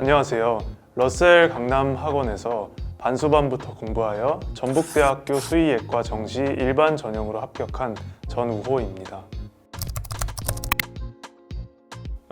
안녕하세요. 러셀 강남 학원에서 반수반부터 공부하여 전북대학교 수의예과 정시 일반 전형으로 합격한 전우호입니다.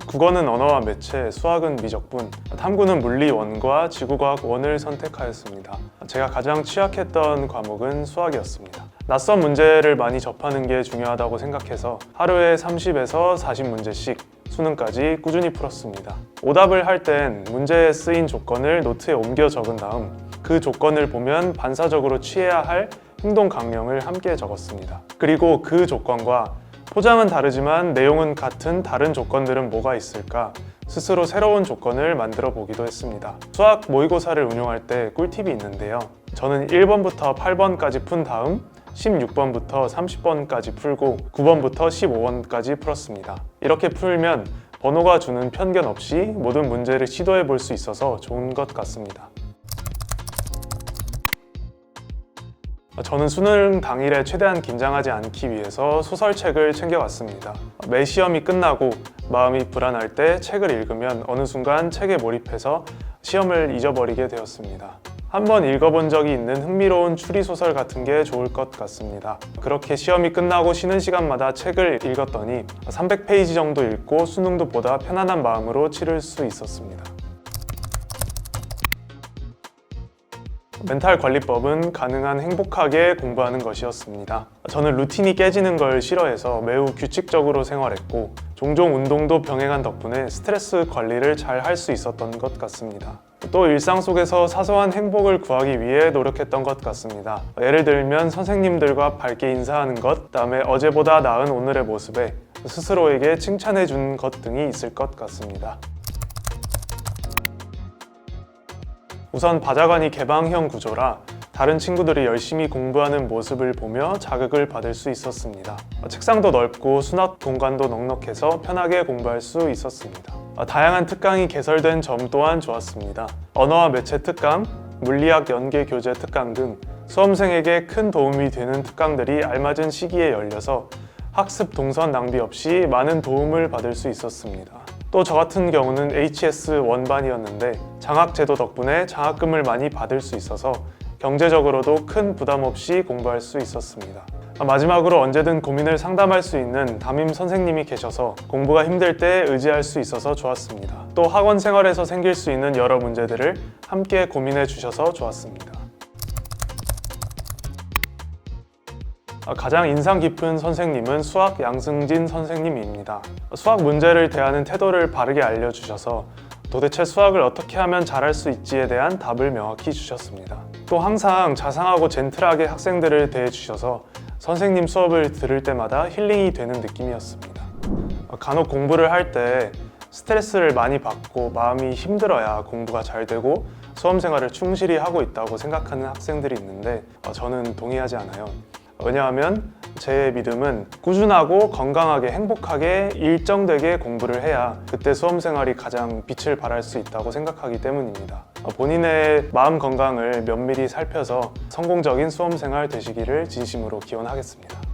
국어는 언어와 매체, 수학은 미적분, 탐구는 물리 원과 지구과학 원을 선택하였습니다. 제가 가장 취약했던 과목은 수학이었습니다. 낯선 문제를 많이 접하는 게 중요하다고 생각해서 하루에 30에서 40문제씩 수능까지 꾸준히 풀었습니다. 오답을 할 땐 문제에 쓰인 조건을 노트에 옮겨 적은 다음 그 조건을 보면 반사적으로 취해야 할 행동 강령을 함께 적었습니다. 그리고 그 조건과 포장은 다르지만 내용은 같은 다른 조건들은 뭐가 있을까? 스스로 새로운 조건을 만들어 보기도 했습니다. 수학 모의고사를 운용할 때 꿀팁이 있는데요. 저는 1번부터 8번까지 푼 다음 16번부터 30번까지 풀고 9번부터 15번까지 풀었습니다. 이렇게 풀면 번호가 주는 편견 없이 모든 문제를 시도해 볼 수 있어서 좋은 것 같습니다. 저는 수능 당일에 최대한 긴장하지 않기 위해서 소설책을 챙겨왔습니다. 매 시험이 끝나고 마음이 불안할 때 책을 읽으면 어느 순간 책에 몰입해서 시험을 잊어버리게 되었습니다. 한번 읽어본 적이 있는 흥미로운 추리소설 같은 게 좋을 것 같습니다. 그렇게 시험이 끝나고 쉬는 시간마다 책을 읽었더니 300페이지 정도 읽고 수능도 보다 편안한 마음으로 치를 수 있었습니다. 멘탈 관리법은 가능한 행복하게 공부하는 것이었습니다. 저는 루틴이 깨지는 걸 싫어해서 매우 규칙적으로 생활했고 종종 운동도 병행한 덕분에 스트레스 관리를 잘 할 수 있었던 것 같습니다. 또 일상 속에서 사소한 행복을 구하기 위해 노력했던 것 같습니다. 예를 들면 선생님들과 밝게 인사하는 것, 다음에 어제보다 나은 오늘의 모습에 스스로에게 칭찬해 준 것 등이 있을 것 같습니다. 우선 바자관이 개방형 구조라 다른 친구들이 열심히 공부하는 모습을 보며 자극을 받을 수 있었습니다. 책상도 넓고 수납 공간도 넉넉해서 편하게 공부할 수 있었습니다. 다양한 특강이 개설된 점 또한 좋았습니다. 언어와 매체 특강, 물리학 연계 교재 특강 등 수험생에게 큰 도움이 되는 특강들이 알맞은 시기에 열려서 학습 동선 낭비 없이 많은 도움을 받을 수 있었습니다. 또 저 같은 경우는 HS 원반이었는데 장학 제도 덕분에 장학금을 많이 받을 수 있어서 경제적으로도 큰 부담 없이 공부할 수 있었습니다. 마지막으로 언제든 고민을 상담할 수 있는 담임 선생님이 계셔서 공부가 힘들 때 의지할 수 있어서 좋았습니다. 또 학원 생활에서 생길 수 있는 여러 문제들을 함께 고민해 주셔서 좋았습니다. 아, 가장 인상 깊은 선생님은 수학 양승진 선생님입니다. 수학 문제를 대하는 태도를 바르게 알려주셔서 도대체 수학을 어떻게 하면 잘할 수 있지에 대한 답을 명확히 주셨습니다. 또 항상 자상하고 젠틀하게 학생들을 대해주셔서 선생님 수업을 들을 때마다 힐링이 되는 느낌이었습니다. 간혹 공부를 할 때 스트레스를 많이 받고 마음이 힘들어야 공부가 잘 되고 수험 생활을 충실히 하고 있다고 생각하는 학생들이 있는데 어, 저는 동의하지 않아요. 왜냐하면 제 믿음은 꾸준하고 건강하게 행복하게 일정되게 공부를 해야 그때 수험 생활이 가장 빛을 발할 수 있다고 생각하기 때문입니다. 어, 본인의 마음 건강을 면밀히 살펴서 성공적인 수험 생활 되시기를 진심으로 기원하겠습니다.